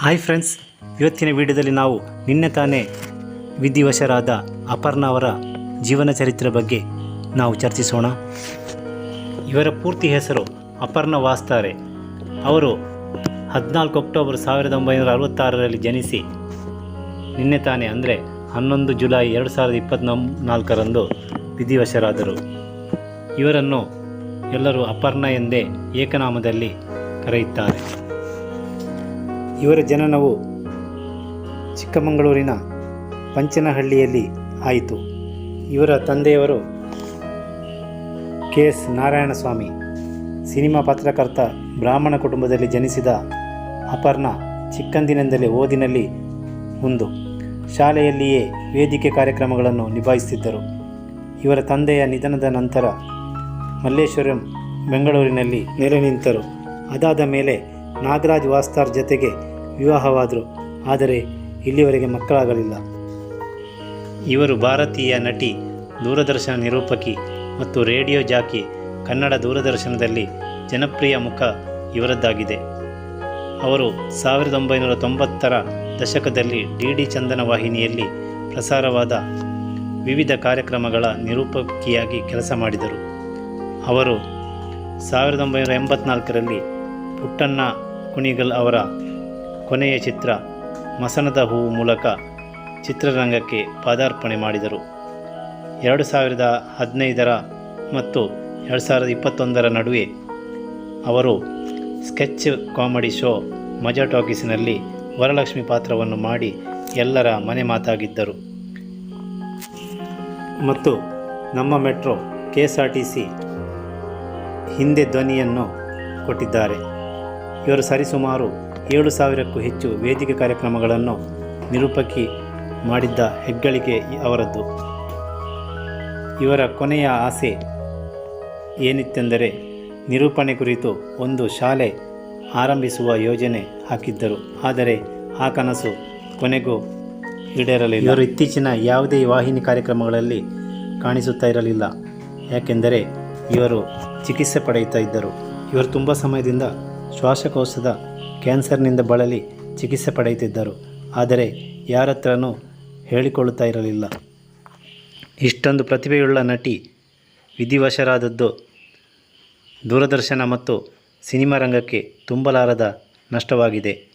Hi friends ಇವತ್ತಿನ ವಿಡಿಯೋದಲ್ಲಿ ನಾವು ನಿನ್ನೆ ತಾನೇ ವಿಧಿವಶರಾದ ಅಪರ್ಣ ಅವರ ಜೀವನ ಚರಿತ್ರೆ ಬಗ್ಗೆ ನಾವು ಚರ್ಚಿಸೋಣ. ಇವರ ಪೂರ್ತಿ ಹೆಸರು ಅಪರ್ಣ ವಾಸ್ತಾರೆ. ಅವರು ಹದಿನಾಲ್ಕು ಅಕ್ಟೋಬರ್ ಸಾವಿರದ ಒಂಬೈನೂರ ಅರವತ್ತಾರರಲ್ಲಿ ಜನಿಸಿ ನಿನ್ನೆ ತಾನೇ ಅಂದರೆ ಹನ್ನೊಂದು ಜುಲೈ ಎರಡು ಸಾವಿರದ ಇಪ್ಪತ್ತ್ ನಾಲ್ಕರಂದು ವಿಧಿವಶರಾದರು. ಇವರನ್ನು ಎಲ್ಲರೂ ಅಪರ್ಣ ಎಂದೇ ಏಕನಾಮದಲ್ಲಿ ಕರೆಯುತ್ತಾರೆ. ಇವರ ಜನನವು ಚಿಕ್ಕಮಗಳೂರಿನ ಪಂಚನಹಳ್ಳಿಯಲ್ಲಿ ಆಯಿತು. ಇವರ ತಂದೆಯವರು ಕೆ ಎಸ್ ನಾರಾಯಣಸ್ವಾಮಿ, ಸಿನಿಮಾ ಪತ್ರಕರ್ತ ಬ್ರಾಹ್ಮಣ ಕುಟುಂಬದಲ್ಲಿ ಜನಿಸಿದ ಅಪರ್ಣ ಚಿಕ್ಕಂದಿನಿಂದಲೇ ಓದಿನಲ್ಲಿ ಮುಂದು ಶಾಲೆಯಲ್ಲಿಯೇ ವೇದಿಕೆ ಕಾರ್ಯಕ್ರಮಗಳನ್ನು ನಿಭಾಯಿಸುತ್ತಿದ್ದರು. ಇವರ ತಂದೆಯ ನಿಧನದ ನಂತರ ಮಲ್ಲೇಶ್ವರಂ ಬೆಂಗಳೂರಿನಲ್ಲಿ ನೆಲೆ ನಿಂತರು. ಅದಾದ ಮೇಲೆ ನಾಗರಾಜ್ ವಾಸ್ತಾರ್ ಜತೆಗೆ ವಿವಾಹವಾದರು, ಆದರೆ ಇಲ್ಲಿವರೆಗೆ ಮಕ್ಕಳಾಗಲಿಲ್ಲ. ಇವರು ಭಾರತೀಯ ನಟಿ, ದೂರದರ್ಶನ ನಿರೂಪಕಿ ಮತ್ತು ರೇಡಿಯೋ ಜಾಕಿ, ಕನ್ನಡ ದೂರದರ್ಶನದಲ್ಲಿ ಜನಪ್ರಿಯ ಮುಖ ಇವರದ್ದಾಗಿದೆ. ಅವರು ಸಾವಿರದ ಒಂಬೈನೂರ ತೊಂಬತ್ತರ ದಶಕದಲ್ಲಿ ಡಿ ಡಿ ಚಂದನ ವಾಹಿನಿಯಲ್ಲಿ ಪ್ರಸಾರವಾದ ವಿವಿಧ ಕಾರ್ಯಕ್ರಮಗಳ ನಿರೂಪಕಿಯಾಗಿ ಕೆಲಸ ಮಾಡಿದರು. ಅವರು ಸಾವಿರದ ಒಂಬೈನೂರ ಎಂಬತ್ನಾಲ್ಕರಲ್ಲಿ ಪುಟ್ಟಣ್ಣ ಕುಣಿಗಲ್ ಅವರ ಕೊನೆಯ ಚಿತ್ರ ಮಸನದ ಹೂವು ಮೂಲಕ ಚಿತ್ರರಂಗಕ್ಕೆ ಪಾದಾರ್ಪಣೆ ಮಾಡಿದರು. ಎರಡು ಸಾವಿರದ ಹದಿನೈದರ ಮತ್ತು ಎರಡು ಸಾವಿರದ ಇಪ್ಪತ್ತೊಂದರ ನಡುವೆ ಅವರು ಸ್ಕೆಚ್ ಕಾಮಿಡಿ ಶೋ ಮಜಾ ಟಾಕೀಸಿನಲ್ಲಿ ವರಲಕ್ಷ್ಮಿ ಪಾತ್ರವನ್ನು ಮಾಡಿ ಎಲ್ಲರ ಮನೆ ಮಾತಾಗಿದ್ದರು. ಮತ್ತು ನಮ್ಮ metro K S R T C ಹಿಂದೆ ಧ್ವನಿಯನ್ನು ಕೊಟ್ಟಿದ್ದಾರೆ. ಇವರು ಸರಿಸುಮಾರು ಏಳು ಸಾವಿರಕ್ಕೂ ಹೆಚ್ಚು ವೇದಿಕೆ ಕಾರ್ಯಕ್ರಮಗಳನ್ನು ನಿರೂಪಕಿ ಮಾಡಿದ್ದ ಹೆಗ್ಗಳಿಕೆ ಅವರದ್ದು. ಇವರ ಕೊನೆಯ ಆಸೆ ಏನಿತ್ತೆಂದರೆ ನಿರೂಪಣೆ ಕುರಿತು ಒಂದು ಶಾಲೆ ಆರಂಭಿಸುವ ಯೋಜನೆ ಹಾಕಿದ್ದರು. ಆದರೆ ಆ ಕನಸು ಕೊನೆಗೂ ಈಡೇರಲಿಲ್ಲ. ಇವರು ಇತ್ತೀಚಿನ ಯಾವುದೇ ವಾಹಿನಿ ಕಾರ್ಯಕ್ರಮಗಳಲ್ಲಿ ಕಾಣಿಸುತ್ತಾ ಇರಲಿಲ್ಲ. ಯಾಕೆಂದರೆ ಇವರು ಚಿಕಿತ್ಸೆ ಪಡೆಯುತ್ತಾ ಇದ್ದರು. ಇವರು ತುಂಬ ಸಮಯದಿಂದ ಶ್ವಾಸಕೋಶದ ಕ್ಯಾನ್ಸರ್ನಿಂದ ಬಳಲಿ ಚಿಕಿತ್ಸೆ ಪಡೆಯುತ್ತಿದ್ದರು. ಆದರೆ ಯಾರತ್ರನೂ ಹೇಳಿಕೊಳ್ಳುತ್ತಾ ಇರಲಿಲ್ಲ. ಇಷ್ಟೊಂದು ಪ್ರತಿಭೆಯುಳ್ಳ ನಟಿ, ವಿಧಿವಶರಾದದ್ದು ದೂರದರ್ಶನ ಮತ್ತು ಸಿನಿಮಾ ರಂಗಕ್ಕೆ ತುಂಬಲಾರದ ನಷ್ಟವಾಗಿದೆ.